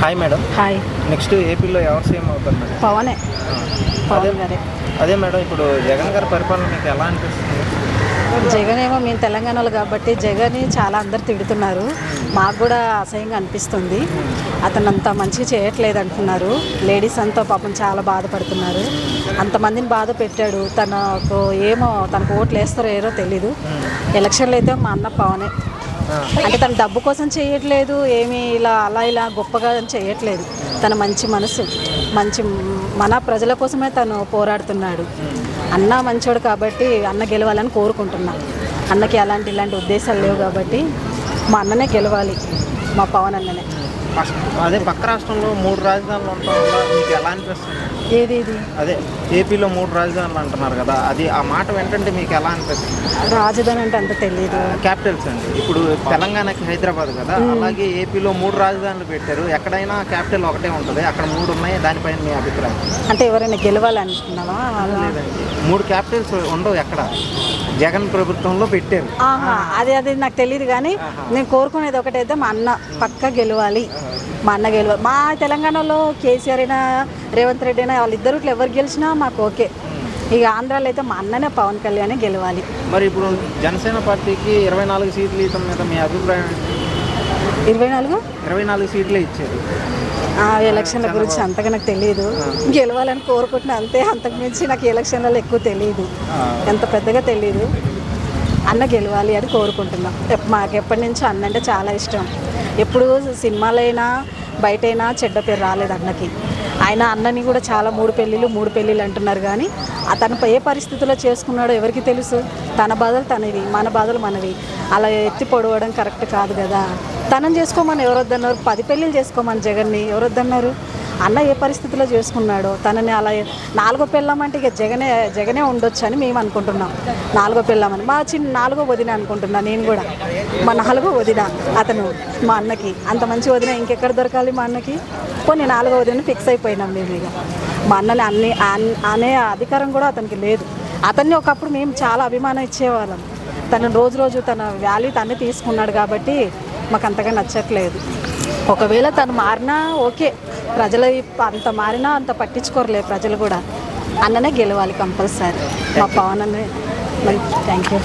Hi madam hi next ఏపీలో ఎవరు CM అవుతారు మేడం పవనే. పవన్ గారే. అదే మేడం ఇప్పుడు జగన్ గారి పరిపాలన మీకు ఎలా అనిపిస్తుంది? జగన్ ఏమో మేము తెలంగాణలో కాబట్టి జగన్ చాలా అందరు తిడుతున్నారు. మాకు కూడా అసహ్యంగా అనిపిస్తుంది. అతను అంత మంచిగా చేయట్లేదు అంటున్నారు. లేడీస్ అంతా పాపం చాలా బాధపడుతున్నారు. అంతమందిని బాధ పెట్టాడు. తనకు ఏమో తనకు ఓట్లు వేస్తారో ఏరో తెలీదు. ఎలక్షన్లో అయితే మా అన్న పవనే. అంటే తను డబ్బు కోసం చేయట్లేదు ఏమి ఇలా అలా ఇలా గొప్పగా చేయట్లేదు. తన మంచి మనసు మంచి మన ప్రజల కోసమే తను పోరాడుతున్నాడు. అన్న మంచోడు కాబట్టి అన్న గెలవాలని కోరుకుంటున్నా. అన్నకి అలాంటి ఇలాంటి ఉద్దేశాలు లేవు కాబట్టి మా అన్ననే గెలవాలి మా పవన్ అన్ననే. అదే పక్క రాష్ట్రంలో మూడు రాజధానులు ఉండటం వల్ల మీకు ఎలా అనిపిస్తుంది? ఏది ఇది అదే ఏపీలో మూడు రాజధానులు అంటున్నారు కదా అది ఆ మాట వెంటంటే మీకు ఎలా అనిపిస్తుంది? రాజధాని అంటే అంత తెలియదు క్యాపిటల్స్ అండి. ఇప్పుడు తెలంగాణకి హైదరాబాద్ కదా అలాగే ఏపీలో మూడు రాజధానులు పెట్టారు. ఎక్కడైనా క్యాపిటల్ ఒకటే ఉంటుంది. అక్కడ మూడు ఉన్నాయి దానిపైన మీ అభిప్రాయం? అంటే ఎవరైనా గెలవాలనుకున్నావా? మూడు క్యాపిటల్స్ ఉండవు ఎక్కడ? జగన్ ప్రభుత్వంలో పెట్టారు. అది అది నాకు తెలియదు కానీ నేను కోరుకునేది ఒకటైతే మా అన్న పక్క గెలవాలి. మా అన్న గెలవాలి మా తెలంగాణలో కేసీఆర్ అయినా రేవంత్ రెడ్డి అయినా వాళ్ళిద్దరు ఇట్లా ఎవరు గెలిచినా మాకు ఓకే. ఇక ఆంధ్రాలో అయితే మా అన్ననే పవన్ కళ్యాణ్ గెలవాలి. మరి ఇప్పుడు జనసేన పార్టీకి ఇరవై నాలుగు సీట్లు ఇవ్వడం మీద మీ అభిప్రాయం? ఇరవై నాలుగు? ఇరవై నాలుగు సీట్లే ఇచ్చారు. ఆ ఎలక్షన్ల గురించి అంతగా నాకు తెలియదు గెలవాలని కోరుకుంటున్నా అంతే అంతకు మించి నాకు ఎలక్షన్లలో ఎక్కువ తెలియదు ఎంత పెద్దగా తెలియదు అన్న గెలవాలి అని కోరుకుంటున్నాం. మాకు ఎప్పటి నుంచో అన్న అంటే చాలా ఇష్టం. ఎప్పుడు సినిమాలైనా బయటైనా చెడ్డ పేరు రాలేదు అన్నకి. ఆయన అన్నని కూడా చాలా మూడు పెళ్ళిళ్ళు మూడు పెళ్ళిళ్ళు అంటున్నారు కానీ అతను ఏ పరిస్థితుల్లో చేసుకున్నాడో ఎవరికి తెలుసు? తన బాధలు తనవి మన బాధలు మనవి. అలా ఎత్తి పొడవడం కరెక్ట్ కాదు కదా. తనం చేసుకోమని ఎవరొద్దన్నారు? పది పెళ్ళిళ్ళు చేసుకోమని జగన్ని ఎవరొద్దన్నారు? అన్న ఏ పరిస్థితిలో చేసుకున్నాడో తనని అలా నాలుగో పెళ్ళామంటే ఇక జగనే జగనే ఉండొచ్చు అని మేము అనుకుంటున్నాం. నాలుగో పెళ్ళామని మా చిన్న నాలుగో వదిన అనుకుంటున్నా నేను కూడా. మా నాలుగో వదిన అతను మా అన్నకి. అంత మంచి వదిన ఇంకెక్కడ దొరకాలి మా అన్నకి? కొన్ని నాలుగో వదిన ఫిక్స్ అయిపోయినాం మేము ఇక. మా అన్నని అన్ని అనే అధికారం కూడా అతనికి లేదు. అతన్ని ఒకప్పుడు మేము చాలా అభిమానం ఇచ్చేవాళ్ళం. తను రోజు రోజు తన వ్యాలీ తనే తీసుకున్నాడు కాబట్టి మాకు అంతగా నచ్చట్లేదు. ఒకవేళ తను మారినా ఓకే. ప్రజలు అంత మారినా అంత పట్టించుకోరలే ప్రజలు కూడా. అన్ననే గెలవాలి కంపల్సరీ. మా పవన్ అనే థ్యాంక్ యూ